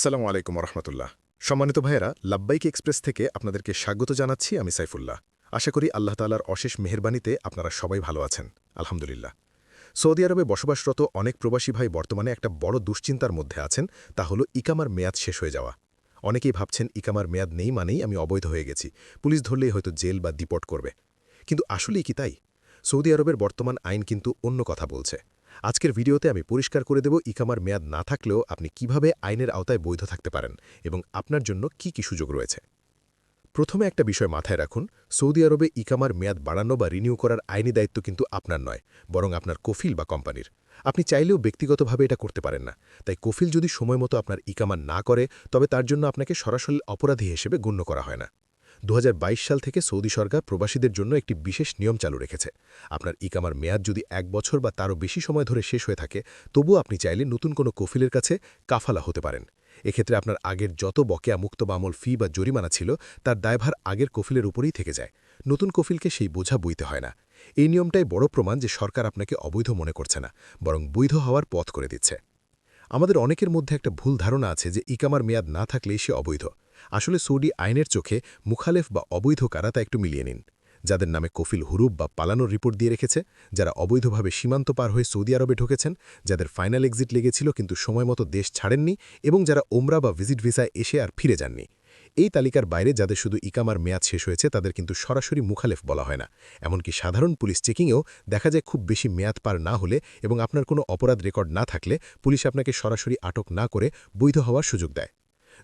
আসসালামু আলাইকুম রহমতুল্লাহ সম্মানিত ভাইয়েরা, লাব্বাইক এক্সপ্রেস থেকে আপনাদেরকে স্বাগত জানাচ্ছি আমি সাইফুল্লাহ। আশা করি আল্লাহ তালার অশেষ মেহরবানিতে আপনারা সবাই ভালো আছেন, আলহামদুলিল্লাহ। সৌদি আরবে বসবাসরত অনেক প্রবাসী ভাই বর্তমানে একটা বড় দুশ্চিন্তার মধ্যে আছেন, তা হল ইকামার মেয়াদ শেষ হয়ে যাওয়া। অনেকেই ভাবছেন ইকামার মেয়াদ নেই মানেই আমি অবৈধ হয়ে গেছি, পুলিশ ধরলেই হয়তো জেল বা ডিপোর্ট করবে। কিন্তু আসলেই কি তাই? সৌদি আরবের বর্তমান আইন কিন্তু অন্য কথা বলছে। আজকের ভিডিওতে আমি পরিষ্কার করে দেব ইকামার মেয়াদ না থাকলেও আপনি কীভাবে আইনের আওতায় বৈধ থাকতে পারেন এবং আপনার জন্য কি কি সুযোগ রয়েছে। প্রথমে একটা বিষয় মাথায় রাখুন, সৌদি আরবে ইকামার মেয়াদ বাড়ানো বা রিনিউ করার আইনি দায়িত্ব কিন্তু আপনার নয়, বরং আপনার কফিল বা কোম্পানির। আপনি চাইলেও ব্যক্তিগতভাবে এটা করতে পারেন না, তাই কফিল যদি সময় মতো আপনার ইকামা না করে, তবে তার জন্য আপনাকে সরাসরি অপরাধী হিসেবে গণ্য করা হয় না। দু হাজার বাইশ সাল থেকে সৌদি সরকার প্রবাসীদের জন্য একটি বিশেষ নিয়ম চালু রেখেছে। আপনার ইকামার মেয়াদ যদি এক বছর বা তারও বেশি সময় ধরে শেষ হয়ে থাকে, তবুও আপনি চাইলে নতুন কোনো কফিলের কাছে কাফালা হতে পারেন। এক্ষেত্রে আপনার আগের যত বকেয়া মুক্ত বামল ফি বা জরিমানা ছিল, তার দায়ভার আগের কফিলের উপরেই থেকে যায়। নতুন কফিলকে সেই বোঝা বইতে হয় না। এই নিয়মটাই বড় প্রমাণ যে সরকার আপনাকে অবৈধ মনে করছে না, বরং বৈধ হওয়ার পথ করে দিচ্ছে। আমাদের অনেকের মধ্যে একটা ভুল ধারণা আছে যে ইকামার মেয়াদ না থাকলেই সে অবৈধ। আসলে সৌদি আইনের চোখে মুখালেফ বা অবৈধ কারা তা একটু মিলিয়ে নিন। যাদের নামে কফিল হুরুব বা পালানোর রিপোর্ট দিয়ে রেখেছে, যারা অবৈধভাবে সীমান্ত পার হয়ে সৌদি আরবে ঢুকেছেন, যাদের ফাইনাল এক্সিট লেগেছিল কিন্তু সময়মতো দেশ ছাড়েননি এবং যারা ওমরা বা ভিজিট ভিসায় এসে আর ফিরে যাননি। এই তালিকার বাইরে যাদের শুধু ইকামার মেয়াদ শেষ হয়েছে, তাদের কিন্তু সরাসরি মুখালেফ বলা হয় না। এমনকি সাধারণ পুলিশ চেকিংয়েও দেখা যায় খুব বেশি মেয়াদ পার না হলে এবং আপনার কোনো অপরাধ রেকর্ড না থাকলে পুলিশ আপনাকে সরাসরি আটক না করে বৈধ হওয়ার সুযোগ দেয়।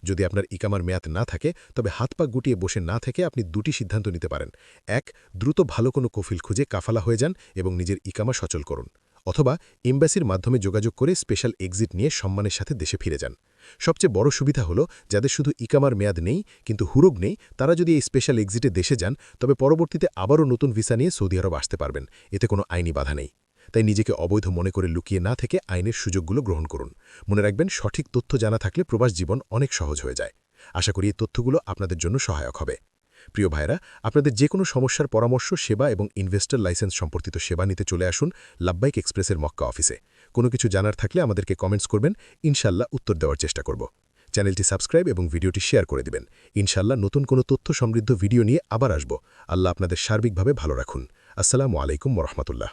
যদি আপনার ইকামার মেয়াদ না থাকে, তবে হাত পা গুটিয়ে বসে না থেকে আপনি দুটি সিদ্ধান্ত নিতে পারেন। এক, দ্রুত ভালো কোনো কফিল খুঁজে কাফালা হয়ে যান এবং নিজের ইকামা সচল করুন। অথবা এম্বাসির মাধ্যমে যোগাযোগ করে স্পেশাল এক্সিট নিয়ে সম্মানের সাথে দেশে ফিরে যান। সবচেয়ে বড় সুবিধা হলো, যাদের শুধু ইকামার মেয়াদ নেই, কিন্তু হুরুগ নেই, তারা যদি এই স্পেশাল এক্সিটে দেশে যান, তবে পরবর্তীতে আবারও নতুন ভিসা নিয়ে সৌদি আরব আসতে পারবেন। এতে কোনো আইনি বাধা নেই। তাই নিজেকে অবৈধ মনে করে লুকিয়ে না থেকে আইনের সুযোগগুলো গ্রহণ করুন। মনে রাখবেন, সঠিক তথ্য জানা থাকলে প্রবাস জীবন অনেক সহজ হয়ে যায়। আশা করি এই তথ্যগুলো আপনাদের জন্য সহায়ক হবে। প্রিয় ভাইরা আপনাদের যে কোনো সমস্যার পরামর্শ, সেবা এবং ইনভেস্টর লাইসেন্স সম্পর্কিত সেবা নিতে চলে আসুন লাব্বাইক এক্সপ্রেসের মক্কা অফিসে। কোনো কিছু জানার থাকলে আমাদেরকে কমেন্টস করবেন ইনশাল্লাহ উত্তর দেওয়ার চেষ্টা করব। চ্যানেলটি সাবস্ক্রাইব এবং ভিডিওটি শেয়ার করে দিবেন। ইনশাল্লাহ নতুন কোনো তথ্য সমৃদ্ধ ভিডিও নিয়ে আবার আসব। আল্লাহ আপনাদের সার্বিকভাবে ভালো রাখুন। আসসালামু আলাইকুম রহমতুল্লাহ।